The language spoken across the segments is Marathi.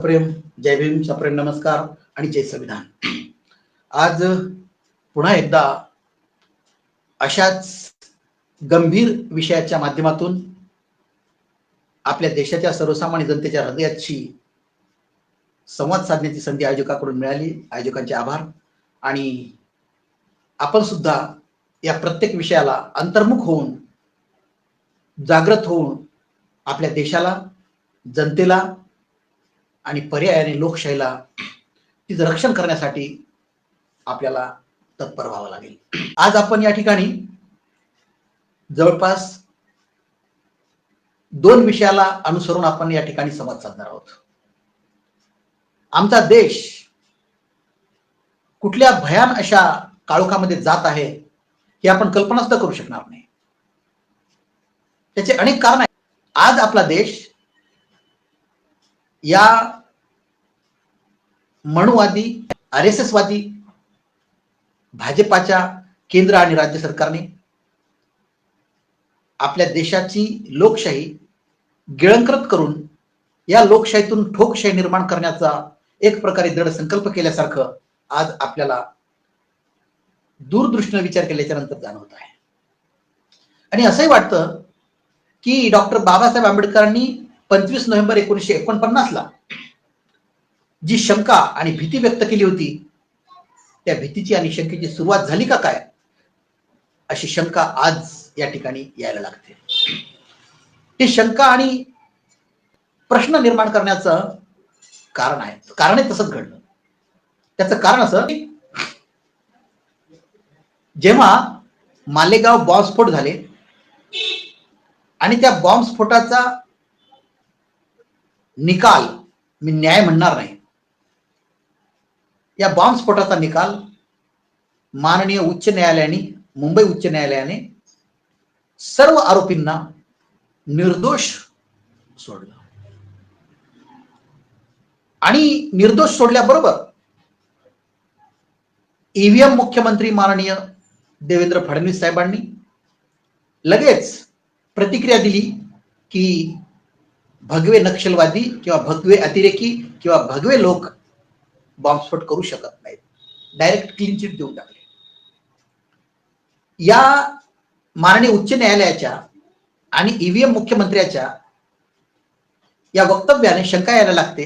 प्रेम जय भीम सप्रेम नमस्कार आणि जय संविधान. आज पुन्हा एकदा अशाच गंभीर विषयाच्या माध्यमातून आपल्या देशाच्या सर्वसामान्य जनतेच्या हृदयाची संवाद साधण्याची संधी आयोजकाकडून मिळाली. आयोजकांचे आभार. आणि आपण सुद्धा या प्रत्येक विषयाला अंतर्मुख होऊन जागृत होऊन आपल्या देशाला जनतेला आणि पर्यायाने लोकशाहीला तिचं रक्षण करण्यासाठी आपल्याला तत्पर व्हावं लागेल. आज आपण या ठिकाणी जवळपास दोन विषयाला अनुसरून आपण या ठिकाणी संवाद साधणार आहोत. आमचा देश कुठल्या भयान अशा काळोखामध्ये जात आहे हे आपण कल्पना सुद्धा करू शकणार नाही. त्याचे अनेक कारण आहेत. आज आपला देश या मनुवादी आर एस एस वादी भाजपाच्या केंद्र आणि राज्य सरकारने आपल्या देशाची लोकशाही गिळंकृत करून या लोकशाहीतून ठोकशाही निर्माण करण्याचा एक प्रकारे दृढ संकल्प केल्यासारखं आज आपल्याला दूरदृष्टीने विचार केल्याच्यानंतर जाणवत आहे. आणि असंही वाटतं की डॉक्टर बाबासाहेब आंबेडकरांनी पंचवीस नोव्हेंबर एकोणीसशे एकोणपन्नास ला जी शंका आणि भीती व्यक्त केली होती त्या भीतीची आणि शंकेची सुरुवात झाली का काय? अशी शंका आज या ठिकाणी यायला लागते. ती शंका आणि प्रश्न निर्माण करण्याचं कारण आहे. कारण हे तसंच घडलं. त्याचं कारण असं जेव्हा मालेगाव बॉम्बस्फोट झाले आणि त्या बॉम्बस्फोटाचा निकाल मी न्याय म्हणणार नाही या बॉम्बस्फोटाचा निकाल माननीय उच्च न्यायालयाने मुंबई उच्च न्यायालयाने सर्व आरोपींना निर्दोष सोडलं. आणि निर्दोष सोडल्याबरोबर ईव्हीएम मुख्यमंत्री माननीय देवेंद्र फडणवीस साहेबांनी लगेच प्रतिक्रिया दिली की भगवे नक्षलवादी किंवा भगवे अतिरेकी किंवा भगवे लोक बॉम्बस्फोट करू शकत नाहीत. डायरेक्ट क्लीन चिट देऊन टाकले. या माननीय उच्च न्यायालयाच्या आणि ईव्हीएम मुख्यमंत्र्याच्या या वक्तव्याने शंका यायला लागते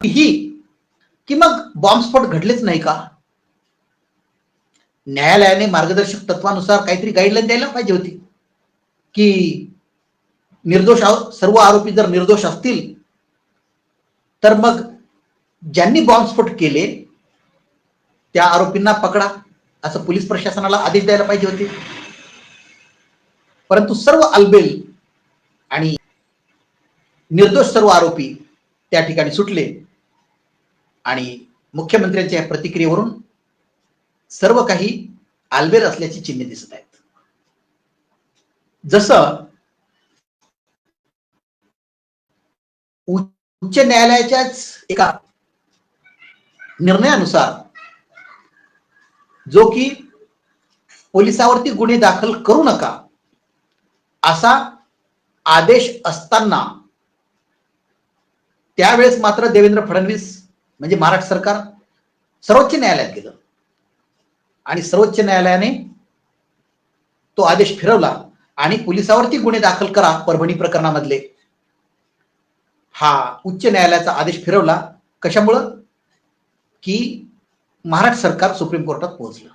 ही की मग बॉम्बस्फोट घडलेच नाही का? न्यायालयाने मार्गदर्शक तत्वानुसार काहीतरी गाईडलाईन द्यायला पाहिजे होती की निर्दोष सर्व आरोपी जर निर्दोष असतील तर मग ज्यांनी बॉम्बस्फोट केले त्या आरोपींना पकडा असं पोलीस प्रशासनाला आदेश द्यायला पाहिजे होते. परंतु सर्व अलबेल आणि निर्दोष सर्व आरोपी त्या ठिकाणी सुटले आणि मुख्यमंत्र्यांच्या या प्रतिक्रियेवरून सर्व काही आलबेल असल्याची चिन्हे दिसत आहेत. जसं उच्च न्यायालयाच्याच एका निर्णयानुसार जो की पोलिसावरती गुन्हे दाखल करू नका असा आदेश असताना त्यावेळेस मात्र देवेंद्र फडणवीस म्हणजे महाराष्ट्र सरकार सर्वोच्च न्यायालयात गेलं. आणि सर्वोच्च न्यायालयाने तो आदेश फिरवला आणि पोलिसावरती गुन्हे दाखल करा परभणी प्रकरणामधले. हा उच्च न्यायालयाचा आदेश फिरवला. कशामुळं? की महाराष्ट्र सरकार सुप्रीम कोर्टात पोहोचलं.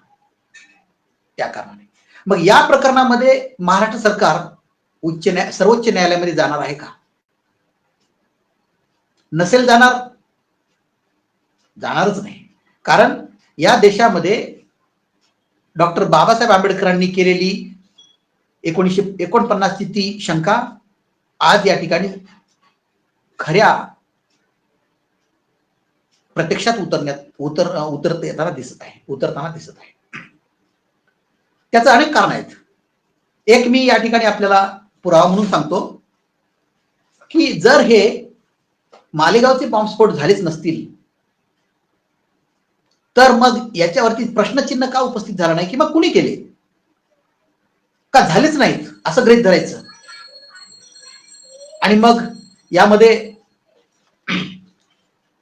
त्या कारणाने. मग या प्रकरणामध्ये महाराष्ट्र सरकार उच्च न्याय सर्वोच्च न्यायालयामध्ये जाणार आहे का? नसेल जाणार? जाणारच नाही. कारण या देशामध्ये डॉक्टर बाबासाहेब आंबेडकरांनी केलेली एकोणीसशे एकोणपन्नासची ती शंका आज या ठिकाणी खऱ्या प्रत्यक्षात उतरण्यात उतर उतरता येताना दिसत आहे उतरताना दिसत आहे. त्याचं अनेक कारण आहेत. एक मी या ठिकाणी आपल्याला पुरावा म्हणून सांगतो की जर हे मालेगावचे बॉम्बस्फोट झालेच नसतील तर मग याच्यावरती प्रश्नचिन्ह का उपस्थित झाला नाही की मग कुणी केले? का झालेच नाहीत असं ग्रहित धरायचं? आणि मग यामध्ये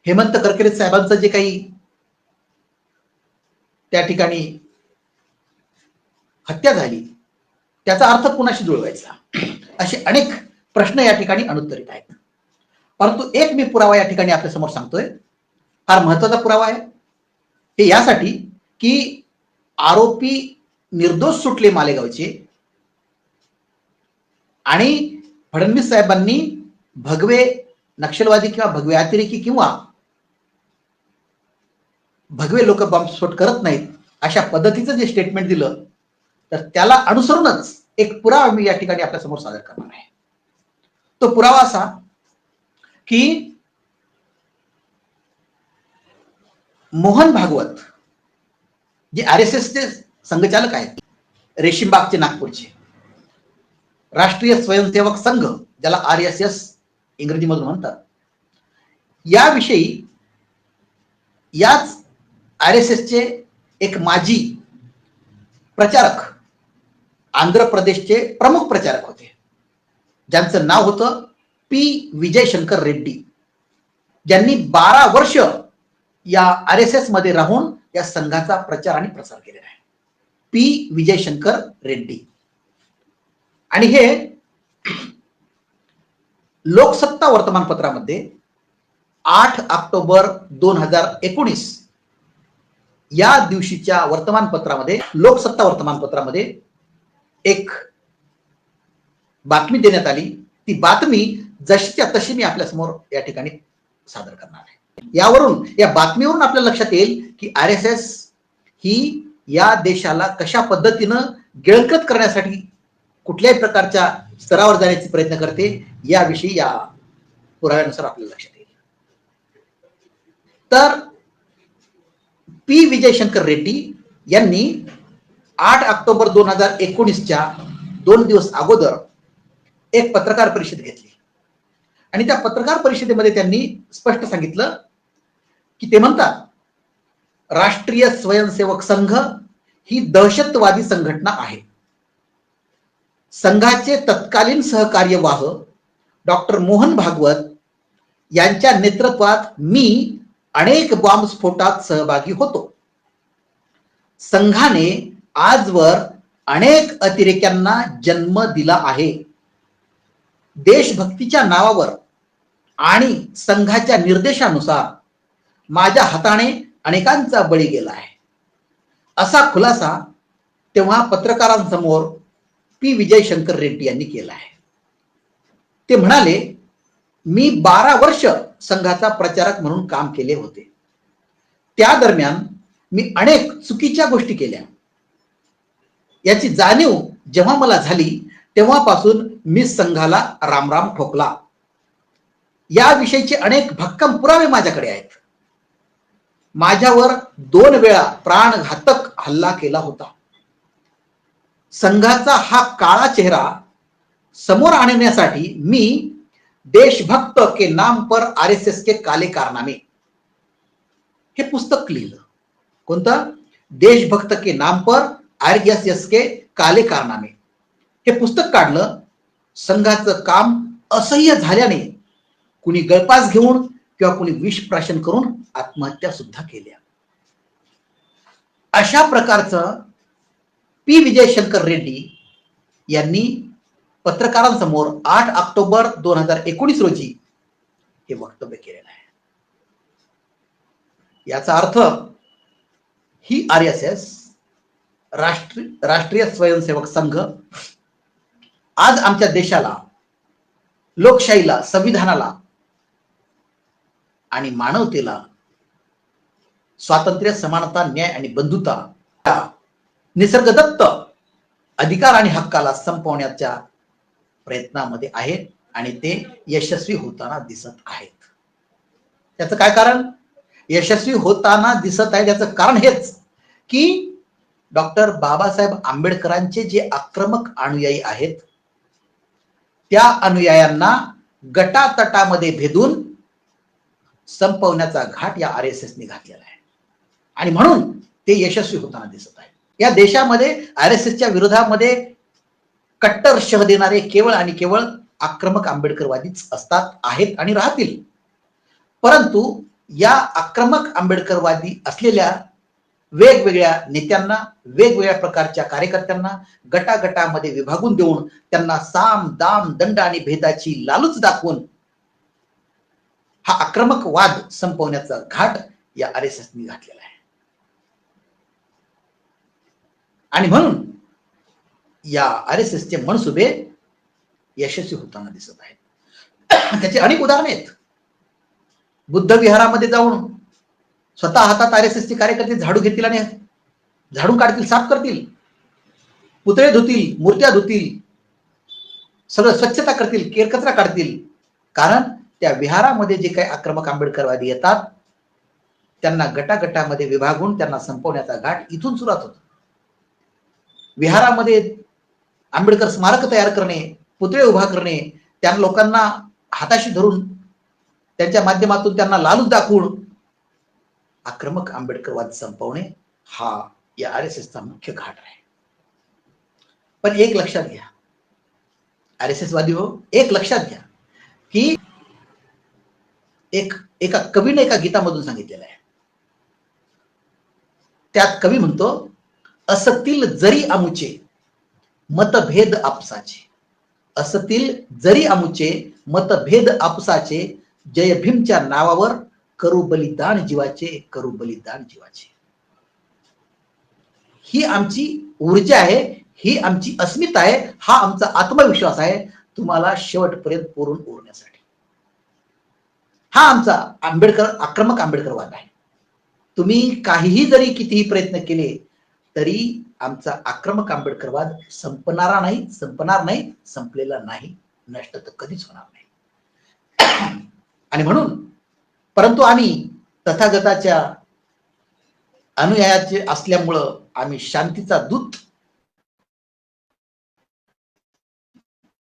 हेमंत करकरे साहेबांचं जे काही त्या ठिकाणी हत्या झाली त्याचा अर्थ कुणाशी जुळवायचा? असे अनेक प्रश्न या ठिकाणी अनुत्तरित आहेत. परंतु एक मी पुरावा या ठिकाणी आपल्यासमोर सांगतोय. फार महत्त्वाचा पुरावा आहे. हे यासाठी की आरोपी निर्दोष सुटले मालेगावचे आणि फडणवीस साहेबांनी भगवे नक्षलवादी किंवा भगवे अतिरेकी किंवा भगवे लोक बॉम्बस्फोट करत नाहीत अशा पद्धतीचं जे स्टेटमेंट दिलं तर त्याला अनुसरूनच एक पुरावा मी या ठिकाणी आपल्यासमोर सादर करणार आहे. तो पुरावा असा की मोहन भागवत जे आर एस एसचे संघचालक आहेत रेशीमबागचे नागपूरचे राष्ट्रीय स्वयंसेवक संघ ज्याला आर एस एस इंग्रजीमधून म्हणतात याविषयी याच आर एस एसचे एक माजी प्रचारक आंध्र प्रदेशचे प्रमुख प्रचारक होते. ज्यांचं नाव होतं पी विजयशंकर रेड्डी. ज्यांनी बारा वर्ष या आर एस एसमध्ये राहून या संघाचा प्रचार आणि प्रसार केलेला आहे. पी विजयशंकर रेड्डी. आणि हे लोकसत्ता वर्तमानपत्रामध्ये आठ ऑक्टोबर दोन हजार एकोणीस या दिवशीच्या वर्तमानपत्रामध्ये लोकसत्ता वर्तमानपत्रामध्ये एक बातमी देण्यात आली. ती बातमी जशीच्या तशी मी आपल्यासमोर या ठिकाणी सादर करणार आहे. यावरून या बातमीवरून आपल्या लक्षात येईल की आर एस एस ही या देशाला कशा पद्धतीनं गिळकत करण्यासाठी कुठल्याही प्रकारच्या स्तरावर जाण्याचा प्रयत्न करते याविषयी या पुराव्यानुसार आपल्याला लक्षात येईल. तर पी विजयशंकर रेड्डी यांनी आठ ऑक्टोबर दोन हजार एकोणीसच्या दोन दिवस अगोदर एक पत्रकार परिषद घेतली. आणि त्या पत्रकार परिषदेमध्ये त्यांनी स्पष्ट सांगितलं की ते म्हणतात राष्ट्रीय स्वयंसेवक संघ ही दहशतवादी संघटना आहे. संघाचे तत्कालीन सहकार्यवाह डॉक्टर मोहन भागवत यांच्या नेतृत्वात मी अनेक बॉम्बस्फोटात सहभागी होतो. संघाने आजवर अनेक अतिरेक्यांना जन्म दिला आहे. देशभक्तीच्या नावावर आणि संघाच्या निर्देशानुसार माझ्या हाताने अनेकांचा बळी गेला आहे. असा खुलासा तेव्हा पत्रकारांसमोर पी. विजय शंकर रेड्डी यांनी केला आहे. ते म्हणाले मी बारा वर्ष संघाचा प्रचारक म्हणून काम केले होते. त्या दरम्यान मी अनेक चुकीच्या गोष्टी केल्या. याची जाणीव जेव्हा मला झाली तेव्हापासून मी संघाला रामराम ठोकला. याविषयीचे अनेक भक्कम पुरावे माझ्याकडे आहेत. माझ्यावर दोन वेळा प्राणघातक हल्ला केला होता. संघाचा हा काळा चेहरा समोर आणण्यासाठी मी देशभक्त के नाम पर आर एस एस के काले कारनामे। हे पुस्तक लिहिलं. कोणतं? देशभक्त के नाम पर आर एस एस के काले कारनामे. हे पुस्तक काढलं. संघाचं काम असह्य झाल्याने कुणी गळपास घेऊन किंवा कुणी विष प्राशन करून आत्महत्या सुद्धा केल्या. अशा प्रकारचं पी. विजयशंकर रेड्डी यांनी पत्रकारांसमोर आठ ऑक्टोबर दोन हजार एकोणीस रोजी हे वक्तव्य केलेलं आहे. याचा अर्थ ही आर एस एस राष्ट्रीय राष्ट्रीय स्वयंसेवक संघ आज आमच्या देशाला लोकशाहीला संविधानाला आणि मानवतेला स्वातंत्र्य समानता न्याय आणि बंधुता निसर्गदत्त अधिकार आणि हक्काला संपवण्याच्या प्रयत्नामध्ये आहेत आणि ते यशस्वी होताना दिसत आहेत. त्याचं काय कारण? यशस्वी होताना दिसत आहे. त्याचं कारण हेच की डॉक्टर बाबासाहेब आंबेडकरांचे जे आक्रमक अनुयायी आहेत त्या अनुयायांना गटातटामध्ये भेदून संपवण्याचा घाट या आर एस एसने घातलेला आहे. आणि म्हणून ते यशस्वी होताना दिसत आहे. या देशामध्ये आर एस एसच्या विरोधामध्ये कट्टर शह देणारे केवळ आणि केवळ आक्रमक आंबेडकरवादीच असतात आहेत आणि राहतील. परंतु या आक्रमक आंबेडकरवादी असलेल्या वेगवेगळ्या नेत्यांना वेगवेगळ्या प्रकारच्या कार्यकर्त्यांना गटागटामध्ये विभागून देऊन त्यांना साम दाम दंड आणि भेदाची लालूच दाखवून हा आक्रमक वाद संपवण्याचा घाट या आर एस एसनी घातलेला आहे. आणि म्हणून या आर एस एसचे मनसुबे यशस्वी होताना दिसत आहेत. त्याची अनेक उदाहरणे आहेत. बुद्ध विहारामध्ये जाऊन स्वतः हातात आर एस एसचे कार्यकर्ते झाडू घेतील आणि झाडून काढतील साफ करतील. पुतळे धुतील मूर्त्या धुतील सगळं स्वच्छता करतील केरकचरा काढतील. कारण त्या विहारामध्ये जे काही आक्रमक आंबेडकरवादी येतात त्यांना गटागटामध्ये विभागून त्यांना संपवण्याचा घाट इथून सुरुवात होतो. विहारामध्ये आंबेडकर स्मारक तयार करणे पुतळे उभा करणे त्या लोकांना हाताशी धरून त्यांच्या माध्यमातून त्यांना लालूच दाखवून आक्रमक आंबेडकरवाद संपवणे हा या आर एस एसचा मुख्य घाट आहे. पण एक लक्षात घ्या. आर एस एस वादी हो एक लक्षात घ्या की एक एका कवीने एका गीतामधून सांगितलेलं आहे. त्यात कवी म्हणतो असतील जरी अमुचे मतभेद आपसाचे. असतील जरी आमुचे मतभेद आपसाचे जय भीमच्या नावावर करू बलिदान जीवाचे करू बलिदान जीवाचे. ही आमची ऊर्जा आहे ही आमची अस्मिता आहे हा आमचा आत्मविश्वास आहे तुम्हाला शेवटपर्यंत पुरून उरण्यासाठी हा आमचा आंबेडकर आक्रमक आंबेडकरवाद आहे. तुम्ही काहीही जरी कितीही प्रयत्न केले तरी आमचा आक्रमक आंबेडकरवाद संपणारा नाही संपणार नाही संपलेला नाही. नष्ट तर कधीच होणार नाही. आणि म्हणून परंतु आम्ही तथागताच्या अनुयायाचे असल्यामुळं आम्ही शांतीचा दूत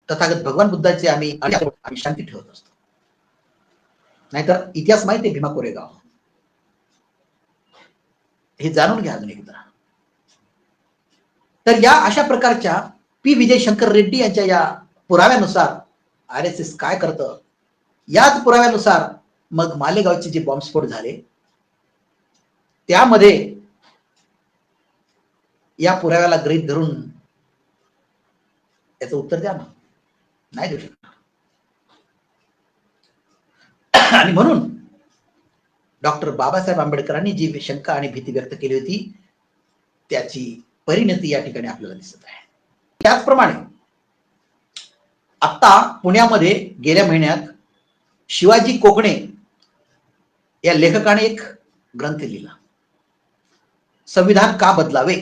तथागत भगवान बुद्धाचे आम्ही आम्ही शांती ठेवत असतो. नाहीतर इतिहास माहिती आहे भीमा कोरेगाव. हे जाणून घ्या अजून एकदा. तर या अशा प्रकारच्या पी विजय शंकर रेड्डी यांच्या या पुराव्यानुसार आर एस एस काय करतं? याच पुराव्यानुसार मग मालेगावचे जे बॉम्बस्फोट झाले त्यामध्ये या पुराव्याला गृहित धरून याचं उत्तर द्या ना. नाही देऊ शकणार. आणि म्हणून डॉक्टर बाबासाहेब आंबेडकरांनी जी शंका आणि भीती व्यक्त केली होती त्याची परिणती या ठिकाणी आपल्याला दिसत आहे. त्याचप्रमाणे आता पुण्यामध्ये गेल्या महिन्यात शिवाजी कोकणे या लेखकाने एक ग्रंथ लिहिला. संविधान का बदलावे?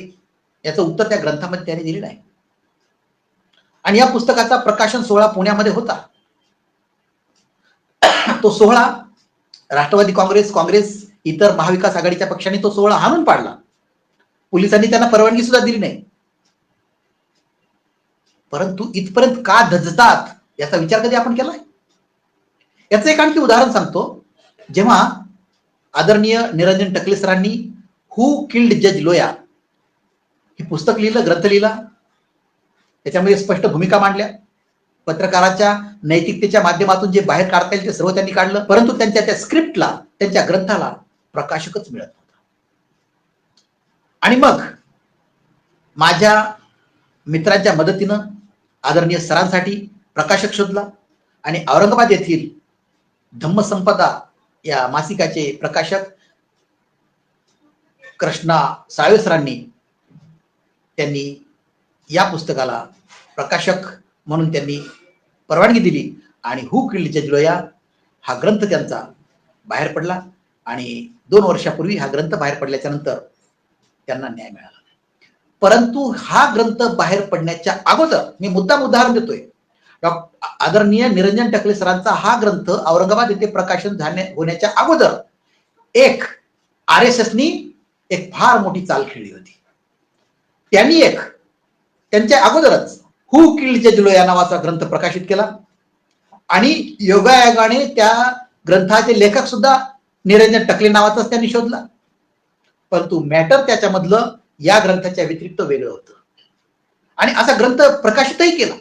याचं उत्तर त्या ग्रंथामध्ये त्याने दिलेलं आहे. आणि या पुस्तकाचा प्रकाशन सोहळा पुण्यामध्ये होता. तो सोहळा राष्ट्रवादी काँग्रेस काँग्रेस इतर महाविकास आघाडीच्या पक्षांनी तो सोहळा हाणून पाडला. पोलिसांनी त्यांना परवानगी सुद्धा दिली नाही. परंतु इथपर्यंत का धजतात याचा विचार कधी आपण केलाय? याचं एक आणखी उदाहरण सांगतो. जेव्हा आदरणीय निरंजन टकले सरांनी हु किल्ड जज लोया हे पुस्तक लिहिलं ग्रंथ लिहिला. त्याच्यामध्ये स्पष्ट भूमिका मांडल्या. पत्रकाराच्या नैतिकतेच्या माध्यमातून जे बाहेर काढता येईल ते सर्व त्यांनी काढलं. परंतु त्यांच्या त्या स्क्रिप्टला त्यांच्या ग्रंथाला प्रकाशकच मिळत आणि मग माझ्या मित्रांच्या मदतीनं आदरणीय सरांसाठी प्रकाशक शोधला आणि औरंगाबाद येथील धम्मसंपदा या मासिकाचे प्रकाशक कृष्णा साळवे सरांनी त्यांनी या पुस्तकाला प्रकाशक म्हणून त्यांनी परवानगी दिली आणि हू किल्ड जुळया हा ग्रंथ त्यांचा बाहेर पडला आणि दोन वर्षापूर्वी हा ग्रंथ बाहेर पडल्याच्या नंतर त्यांना न्याय मिळाला परंतु हा ग्रंथ बाहेर पडण्याच्या अगोदर मी मुद्दाम उदाहरण देतोय. डॉक्टर आदरणीय निरंजन टकले सरांचा हा ग्रंथ औरंगाबाद येथे प्रकाशन झाले होण्याच्या अगोदर एक आर एस एसनी एक फार मोठी चाल खेळली होती. त्यांनी एक त्यांच्या अगोदरच हु किल्ड जजलो या नावाचा ग्रंथ प्रकाशित केला. आणि योगायोगाने त्या ग्रंथाचे लेखक सुद्धा निरंजन टकले नावाचाच त्यांनी शोधला. परंतु मॅटर त्याच्यामधलं या ग्रंथाच्या व्यतिरिक्त वेगळं होतं. आणि असा ग्रंथ प्रकाशितही केला.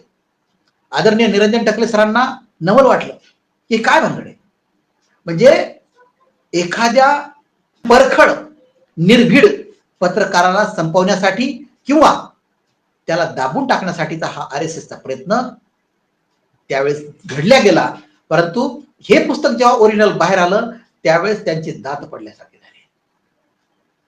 आदरणीय निरंजन टकले सरांना नवल वाटलं. की काय भानगड? आहे म्हणजे एखाद्या परखड निर्भीड पत्रकाराला संपवण्यासाठी किंवा त्याला दाबून टाकण्यासाठीचा हा आर एस एसचा प्रयत्न त्यावेळेस घडल्या गेला. परंतु हे पुस्तक जेव्हा ओरिजिनल बाहेर आलं त्यावेळेस त्यांचे दात पडल्यासारखे.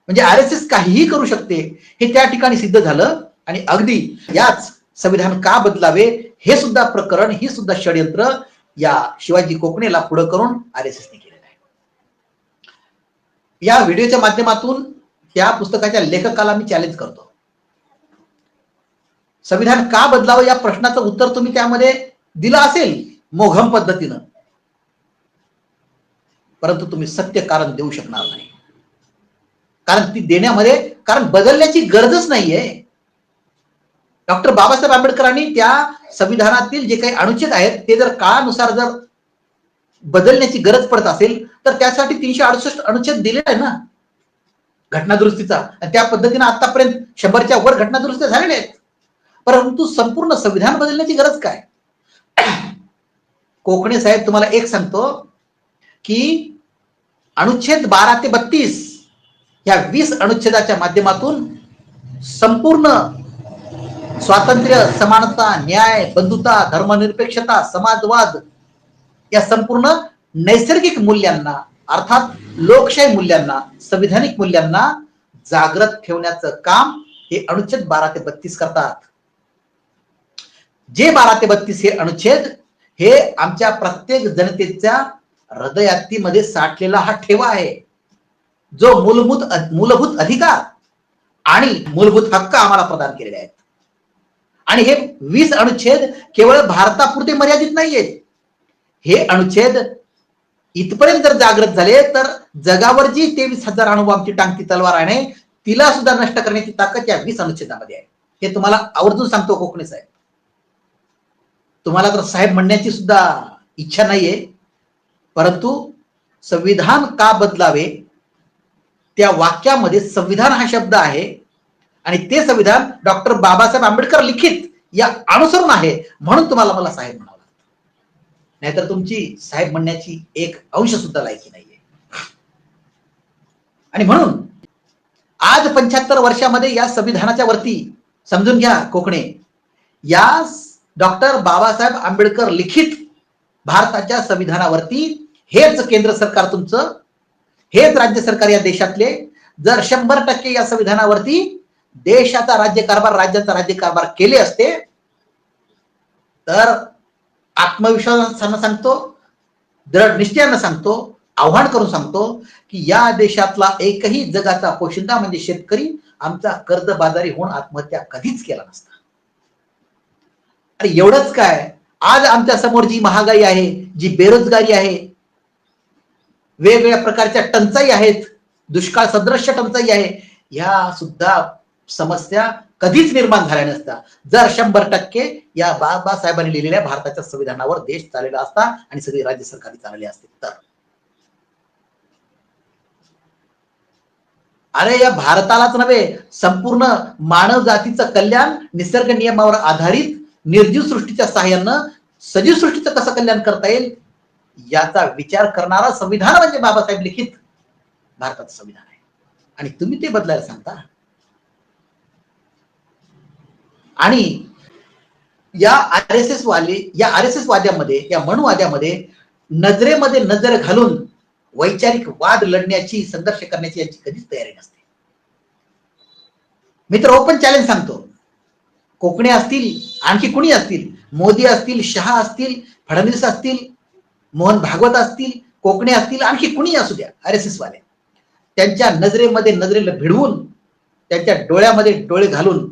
म्हणजे आर एस एस काहीही करू शकते हे त्या ठिकाणी सिद्ध झालं आणि अगदी याच संविधान का बदलावे हे सुद्धा प्रकरण ही सुद्धा षडयंत्र या शिवाजी कोकणेला पुढे करून आर एस एसने केलेलं आहे. या व्हिडिओच्या माध्यमातून त्या पुस्तकाच्या लेखकाला मी चॅलेंज करतो. संविधान का बदलावं या प्रश्नाचं उत्तर तुम्ही त्यामध्ये दिलं असेल मोघम पद्धतीनं परंतु तुम्ही सत्य कारण देऊ शकणार नाही. कारण ती देण्यामध्ये कारण बदलण्याची गरजच नाहीये. डॉक्टर बाबासाहेब आंबेडकरांनी त्या संविधानातील जे काही अनुच्छेद आहेत ते जर काळानुसार जर बदलण्याची गरज पडत असेल तर त्यासाठी तीनशे अडुसष्ट अनुच्छेद दिलेला आहे ना. घटनादुरुस्तीचा. त्या पद्धतीने आतापर्यंत शंभरच्या वर घटनादुरुस्त्या झालेल्या आहेत. परंतु संपूर्ण संविधान बदलण्याची गरज काय? कोकणे साहेब तुम्हाला एक सांगतो की अनुच्छेद बारा ते बत्तीस या वीस अनुच्छेदाच्या माध्यमातून संपूर्ण स्वातंत्र्य समानता न्याय बंधुता धर्मनिरपेक्षता समाजवाद या संपूर्ण नैसर्गिक मूल्यांना अर्थात लोकशाही मूल्यांना संविधानिक मूल्यांना जागृत ठेवण्याचं काम हे अनुच्छेद बारा ते बत्तीस करतात. जे बारा ते बत्तीस हे अनुच्छेद हे आमच्या प्रत्येक जनतेच्या हृदयातीमध्ये साठलेला हा ठेवा आहे. जो मूलभूत मूलभूत अधिकार आणि मूलभूत हक्क आम्हाला प्रदान केलेले आहेत. आणि हे वीस अनुच्छेद केवळ भारतापुरते मर्यादित नाहीयेत हे अनुच्छेद इथपर्यंत जर जागृत झाले तर जगावर जी तेवीस हजार अणुबॉम्बची टांगती तलवार आहे तिला सुद्धा नष्ट करण्याची ताकद या वीस अनुच्छेदामध्ये आहे. हे तुम्हाला आवर्जून सांगतो कोकणी साहेब. तुम्हाला तर साहेब म्हणण्याची सुद्धा इच्छा नाहीये. परंतु संविधान का बदलावे? त्या वाक्यामध्ये संविधान हा शब्द आहे. आणि ते संविधान डॉक्टर बाबासाहेब आंबेडकर लिखित या अनुसरून आहे म्हणून तुम्हाला मला साहेब म्हणावं लागतं. नाहीतर तुमची साहेब म्हणण्याची एक अंश सुद्धा लायकी नाहीये. आणि म्हणून आज पंच्याहत्तर वर्षामध्ये या संविधानाच्या वरती समजून घ्या कोकणे. या डॉक्टर बाबासाहेब आंबेडकर लिखित भारताच्या संविधानावरती हेच केंद्र सरकार तुमचं हेच राज्य सरकार या देशातले. जर शंभर टक्के या संविधानावरती देशाचा राज्यकारभार राज्याचा राज्यकारभार केले असते तर आत्मविश्वासानं सांगतो दृढ निश्चयानं सांगतो आव्हान करून सांगतो की या देशातला एकही जगाचा पोशिंदा म्हणजे शेतकरी आमचा कर्जबाजारी होऊन आत्महत्या कधीच केला नसता. आणि एवढंच काय आज आमच्यासमोर जी महागाई आहे जी बेरोजगारी आहे वेगवेगळ्या प्रकारच्या टंचाई आहेत दुष्काळ सदृश्य टंचाई आहे ह्या सुद्धा समस्या कधीच निर्माण झाल्या नसत्या. जर शंभर टक्के या बाबासाहेबांनी लिहिलेल्या भारताच्या संविधानावर देश चाललेला असता आणि सगळी राज्य सरकारी चालले असते तर. अरे या भारतालाच नव्हे संपूर्ण मानव जातीचं कल्याण निसर्ग नियमावर आधारित निर्जीव सृष्टीच्या सहाय्यानं सजीव सृष्टीचं कसं कल्याण करता येईल? याचा विचार करणारा संविधान म्हणजे बाबासाहेब लिखित भारताचं संविधान आहे. आणि तुम्ही ते बदलायला सांगता? आणि या आर एस एस वाले या आर एस एस वाद्यामध्ये या मनुवाद्यामध्ये नजरेमध्ये नजर घालून वैचारिक वाद लढण्याची संघर्ष करण्याची यांची कधीच तयारी नसते. मी तर ओपन चॅलेंज सांगतो. कोकणे असतील आणखी कुणी असतील? मोदी असतील शहा असतील फडणवीस असतील मोहन भागवत असतील कोकणे असतील आणखी कुणी असू द्या. आर एस एस वाले त्यांच्या नजरेमध्ये नजरेला भिडवून त्यांच्या डोळ्यामध्ये डोळे घालून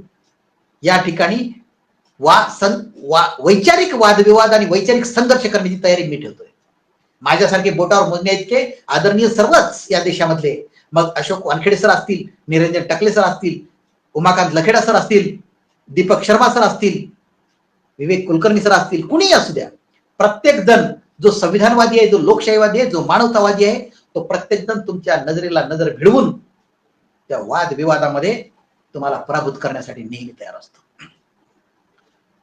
या ठिकाणी वा सं वा वैचारिक वादविवाद आणि वैचारिक संघर्ष करण्याची तयारी मी ठेवतोय. माझ्यासारखे बोटावर मोजण्या इतके आदरणीय सर्वच या देशामधले मग अशोक वानखेडे सर असतील निरंजन टकले सर असतील उमाकांत लखेडा सर असतील दीपक शर्मा सर असतील विवेक कुलकर्णी सर असतील कुणीही असू द्या. प्रत्येक जण जो संविधानवादी आहे जो लोकशाहीवादी आहे जो मानवतावादी आहे तो प्रत्येक जण तुमच्या नजरेला नजर भिडवून त्या वादविवादामध्ये तुम्हाला पराभूत करण्यासाठी नेहमी तयार असतो.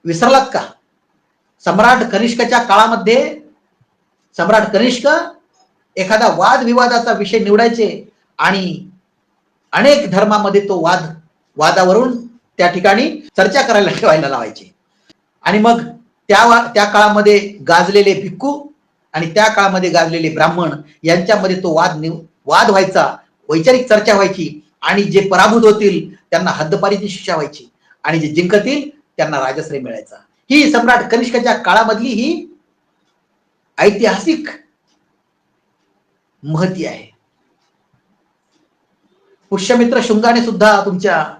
विसरलात का? सम्राट कनिष्कच्या काळामध्ये सम्राट कनिष्क एखादा वादविवादाचा विषय निवडायचे आणि अनेक धर्मामध्ये तो वाद वादावरून त्या ठिकाणी चर्चा करायला ठेवायला लावायचे. आणि मग त्या त्या काळामध्ये गाजलेले भिक्खू आणि त्या काळामध्ये गाजलेले ब्राह्मण यांच्यामध्ये तो वाद निव- वाद व्हायचा वैचारिक चर्चा व्हायची आणि जे पराभूत होतील त्यांना हद्दपारीची शिक्षा व्हायची आणि जे जिंकतील त्यांना राजश्री मिळायचा. ही सम्राट कनिष्काच्या काळामधली ही ऐतिहासिक महती आहे. पुष्यमित्र शुंगाने सुद्धा तुमच्या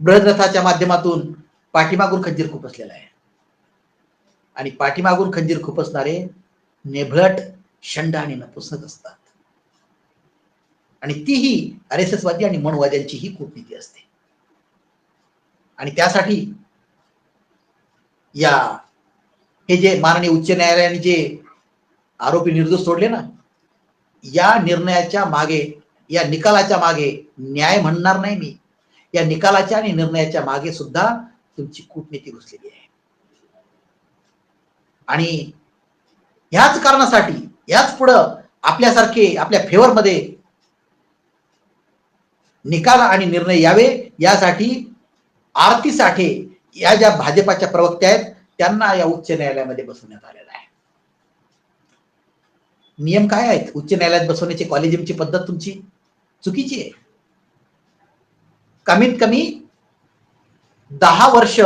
बृहद्रथाच्या माध्यमातून पाठीमागून खंजीर खुपसलेला आहे. आणि पाठीमागून खंजीर खुपसणारे नेभळट शंड आणि नपुसक असतात. आणि तीही आर एस एसवादी आणि मनवाद्यांची ही कूटनीती असते. आणि त्यासाठी या हे जे माननीय उच्च न्यायालयाने जे आरोपी निर्दोष सोडले ना या निर्णयाच्या मागे या निकालाच्या मागे न्याय म्हणणार नाही मी. या निकालाच्या आणि निर्णयाच्या मागे सुद्धा तुमची कूटनीती घुसलेली आहे. आणि ह्याच कारणासाठी याच पुढं आपल्यासारखे आपल्या फेवरमध्ये निकाल आणि निर्णय यावे यासाठी आरती साठे या ज्या भाजपाच्या प्रवक्त्या आहेत त्यांना या उच्च न्यायालयामध्ये बसवण्यात आलेलं आहे. नियम काय आहेत? उच्च न्यायालयात बसवण्याची कॉलेजियमची पद्धत तुमची चुकीची आहे. कमीत कमी दहा वर्ष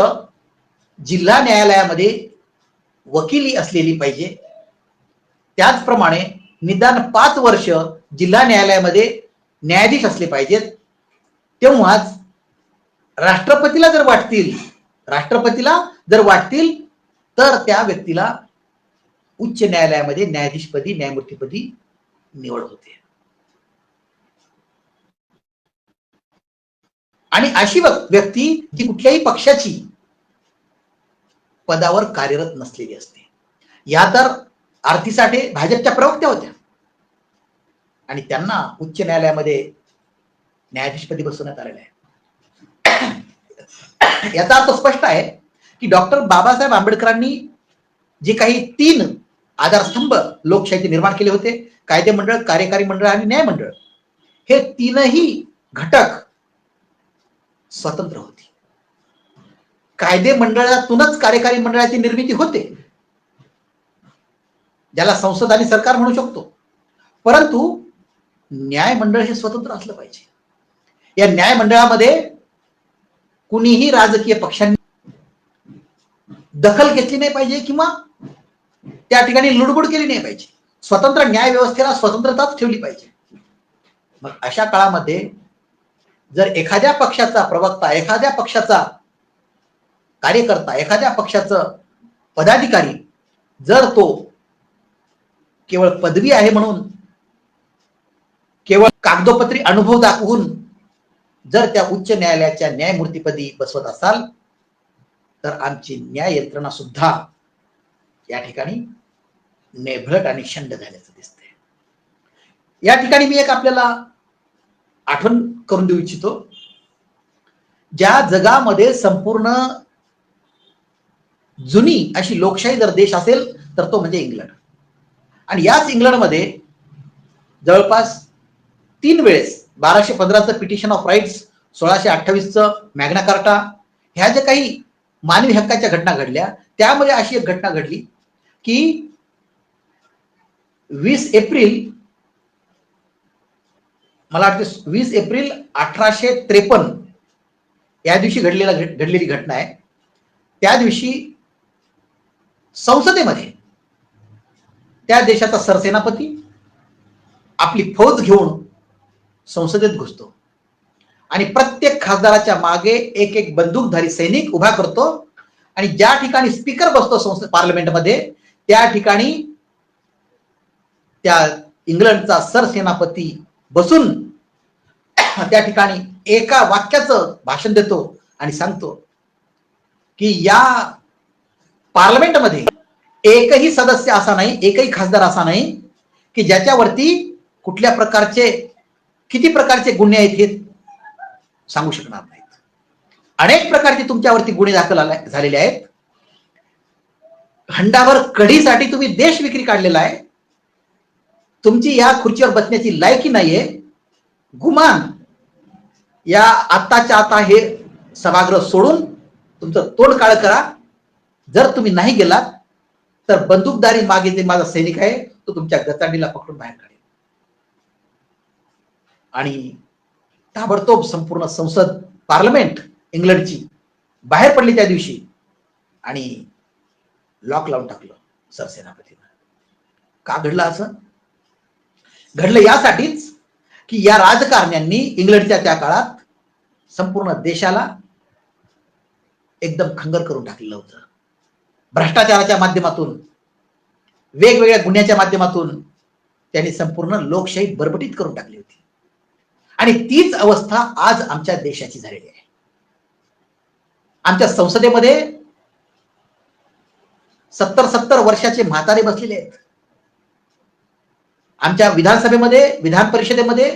जिल्हा न्यायालयामध्ये वकिली असलेली पाहिजे. त्याचप्रमाणे निदान पाच वर्ष जिल्हा न्यायालयामध्ये न्यायाधीश असले पाहिजेत. तेव्हाच राष्ट्रपतीला जर वाटतील राष्ट्रपतीला जर वाटतील तर त्या व्यक्तीला उच्च न्यायालयामध्ये न्यायाधीशपदी न्यायमूर्तीपदी निवड होते. आणि अशी व्यक्ती जी कुठल्याही पक्षाची पदावर कार्यरत नसलेली असते. या तर आरतीसाठी भाजपच्या प्रवक्त्या होत्या. आणि त्यांना उच्च न्यायालयामध्ये न्यायाधीशपदी बसवण्यात आलेलं आहे. याचा अर्थ स्पष्ट आहे की डॉक्टर बाबासाहेब आंबेडकरांनी जे काही तीन आधारस्तंभ लोकशाहीचे निर्माण केले होते कायदे मंडळ कार्यकारी मंडळ आणि न्यायमंडळ हे तीनही घटक स्वतंत्र होती. कायदे मंडळातूनच कार्यकारी मंडळाची निर्मिती होते. ज्याला संसद आणि सरकार म्हणू शकतो. परंतु न्याय मंडळ हे स्वतंत्र असलं पाहिजे. या न्याय मंडळामध्ये कुणीही राजकीय पक्षांनी दखल घेतली नाही पाहिजे किंवा त्या ठिकाणी लुडबुड केली नाही पाहिजे. स्वतंत्र न्याय व्यवस्थेला स्वतंत्रताच ठेवली पाहिजे. मग अशा काळामध्ये जर एखाद्या पक्षाचा प्रवक्ता एखाद्या पक्षाचा कार्यकर्ता एखाद्या पक्षाचं पदाधिकारी जर तो केवळ पदवी आहे म्हणून केवळ कागदोपत्री अनुभव दाखवून जर त्या उच्च न्यायालयाच्या न्यायमूर्तीपदी बसवत असाल तर आमची न्याय यंत्रणा सुद्धा या ठिकाणी नेभळट आणि शंड झाल्याचं दिसतंय. या ठिकाणी मी एक आपल्याला आठवण करून देऊ इच्छितो. ज्या जगामध्ये संपूर्ण जुनी अशी लोकशाही जर देश असेल तर तो म्हणजे इंग्लंड. आणि याच इंग्लंडमध्ये जवळपास तीन वेळेस बाराशे पंधराचं पिटिशन ऑफ राईट्स सोळाशे अठ्ठावीसचं मॅग्ना कार्टा ह्या ज्या काही मानवी हक्काच्या घटना घडल्या त्यामध्ये अशी एक घटना घडली की वीस एप्रिल मला वाटते वीस एप्रिल अठराशे त्रेपन्न या दिवशी घडलेला घडलेली घटना आहे. त्या दिवशी संसदेमध्ये त्या देशाचा सरसेनापती आपली फौज घेऊन संसदेत घुसतो. आणि प्रत्येक खासदाराच्या मागे एक एक बंदूकधारी सैनिक उभा करतो. आणि ज्या ठिकाणी स्पीकर बसतो संसद पार्लमेंटमध्ये त्या ठिकाणी त्या इंग्लंडचा सरसेनापती बसून त्या ठिकाणी एका वाक्याचं भाषण देतो आणि सांगतो की या पार्लमेंटमध्ये एकही सदस्य असा नाही एकही खासदार असा नाही की ज्याच्यावरती कुठल्या प्रकारचे किती प्रकारचे गुन्हे आहेत हे सांगू शकणार नाहीत. अनेक प्रकारचे तुमच्यावरती गुन्हे दाखल झालेले आहेत. हंडावर कढीसाठी तुम्ही देश विक्री काढलेला आहे. तुमची या खुर्चीवर बसण्याची लायकी नाहीये. गुमान. या आत्ताच्या आता हे सभागृह सोडून तुमचं तोंड काळ करा. जर तुम्ही नाही गेलात तर बंदूकदारी मागे जे माझा सैनिक आहे तो तुमच्या गचांडीला पकडून बाहेर काढेल. आणि ताबडतोब संपूर्ण संसद पार्लमेंट इंग्लंडची बाहेर पडली त्या दिवशी आणि लॉक लावून टाकलं सरसेनापतीनं. का घडलं असं? घडलं यासाठीच की या राजकारण्यांनी इंग्लंडच्या त्या काळात संपूर्ण देशाला एकदम खंगर करून टाकलेलं होतं. भ्रष्टाचाराच्या माध्यमातून वेगवेगळ्या गुन्ह्याच्या माध्यमातून त्यांनी संपूर्ण लोकशाही बरबटीत करून टाकली होती. आणि तीच अवस्था आज आमच्या देशाची झालेली आहे. आमच्या संसदेमध्ये सत्तर सत्तर वर्षाचे म्हातारे बसलेले आहेत. आमच्या विधानसभेमध्ये विधान परिषदेमध्ये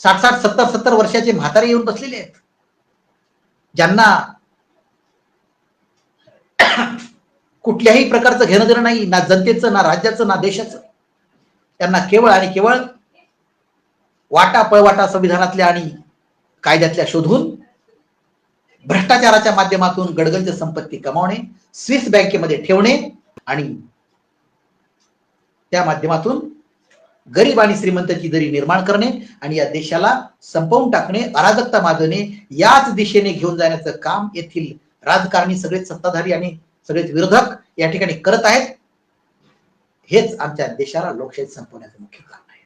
साठ साठ सत्तर सत्तर वर्षाचे म्हातारे येऊन बसलेले आहेत. ज्यांना कुठल्याही प्रकारचं घेणं देणं नाही ना जनतेचं ना राज्याचं ना देशाचं. त्यांना केवळ आणि केवळ वाटा पळवाटा संविधानातल्या आणि कायद्यातल्या शोधून भ्रष्टाचाराच्या माध्यमातून गडगलची संपत्ती कमावणे स्विस बँकेमध्ये ठेवणे आणि त्या माध्यमातून गरीब आणि श्रीमंतची दरी निर्माण करणे आणि या देशाला संपवून टाकणे अराजकता माजवणे याच दिशेने घेऊन जाण्याचं काम येथील राजकारणी सगळेच सत्ताधारी आणि सगळेच विरोधक या ठिकाणी करत आहेत. हेच आमच्या देशाला लोकशाही संपवण्याचं मुख्य कारण आहे.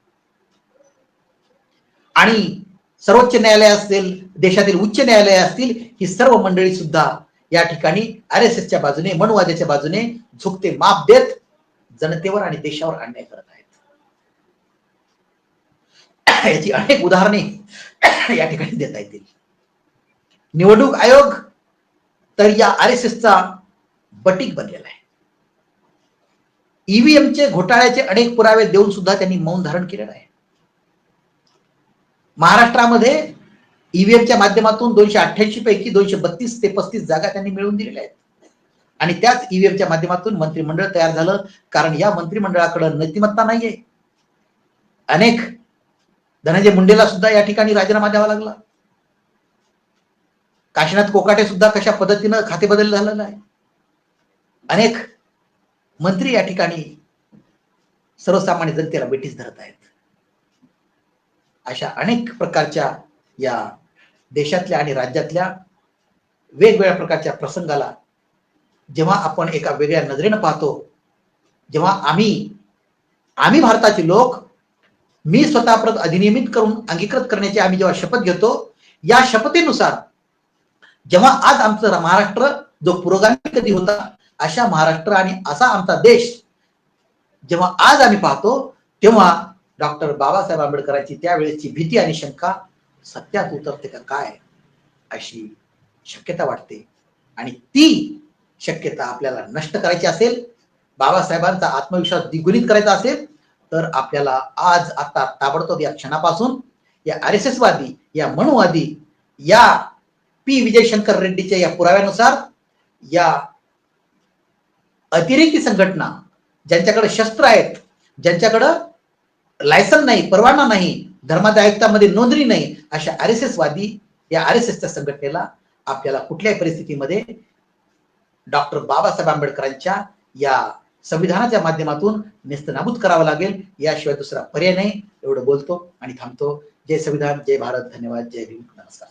आणि सर्वोच्च न्यायालय असतील देशातील उच्च न्यायालय असतील ही सर्व मंडळी सुद्धा या ठिकाणी आर एस एसच्या बाजूने मनुवाद्याच्या बाजूने झुकते माप देत जनतेवर आणि देशावर अन्याय करत आहेत. याची अनेक उदाहरणे या ठिकाणी देता येतील. निवडणूक आयोग तर या आर एस एसचा बटीक बनलेला आहे. ईव्हीएमचे घोटाळ्याचे अनेक पुरावे देऊन सुद्धा त्यांनी मौन धारण केलेलं आहे. महाराष्ट्रामध्ये ईव्हीएमच्या माध्यमातून दोनशे अठ्ठ्याऐंशी पैकी दोनशे बत्तीस ते पस्तीस जागा त्यांनी मिळवून दिलेल्या आहेत. आणि त्याच ईव्हीएमच्या माध्यमातून मंत्रिमंडळ तयार झालं. कारण या मंत्रिमंडळाकडे नैतिमत्ता नाहीये. अनेक. धनंजय मुंडेला सुद्धा या ठिकाणी राजीनामा द्यावा लागला. काशीनाथ कोकाटे सुद्धा कशा पद्धतीनं खाते बदल झालेलं आहे? अनेक. मंत्री या ठिकाणी सर्वसामान्य जनतेला बेटीस धरत आहेत. अशा अनेक प्रकारच्या या देशातल्या आणि राज्यातल्या वेगवेगळ्या प्रकारच्या प्रसंगाला जेव्हा आपण एका वेगळ्या नजरेनं पाहतो जेव्हा आम्ही आम्ही भारताचे लोक मी स्वतः परत अधिनियमित करून अंगीकृत करण्याची आम्ही जेव्हा शपथ घेतो या शपथेनुसार जेव्हा आज आमचं महाराष्ट्र जो पुरोगामी कधी होता अशा महाराष्ट्र आणि असा आमचा देश जेव्हा आज आम्ही पाहतो तेव्हा डॉक्टर बाबासाहेब आंबेडकरांची त्यावेळेसची भीती आणि शंका सत्यात उतरते का काय अशी शक्यता वाटते. आणि ती शक्यता आपल्याला नष्ट करायची असेल बाबासाहेबांचा आत्मविश्वास द्विगुणित करायचा असेल तर आपल्याला आज आता ताबडतोब या क्षणापासून या आर एस एस वादी या मनुवादी या पी विजयशंकर रेड्डीच्या या पुराव्यानुसार या अतिरेकी संघटना ज्यांच्याकडे शस्त्र आहेत ज्यांच्याकडं लायसन नाही परवाना नाही धर्माच्या आयुक्तामध्ये नोंदणी नाही अशा आर एस एस वादी या आर एस एसच्या संघटनेला आपल्याला कुठल्याही परिस्थितीमध्ये डॉक्टर बाबासाहेब आंबेडकरांच्या या संविधानाच्या माध्यमातून नेस्तनाबूत करावं लागेल याशिवाय दुसरा पर्याय नाही. एवढं बोलतो आणि थांबतो. जय संविधान जय भारत. धन्यवाद. जय भीम. नमस्कार.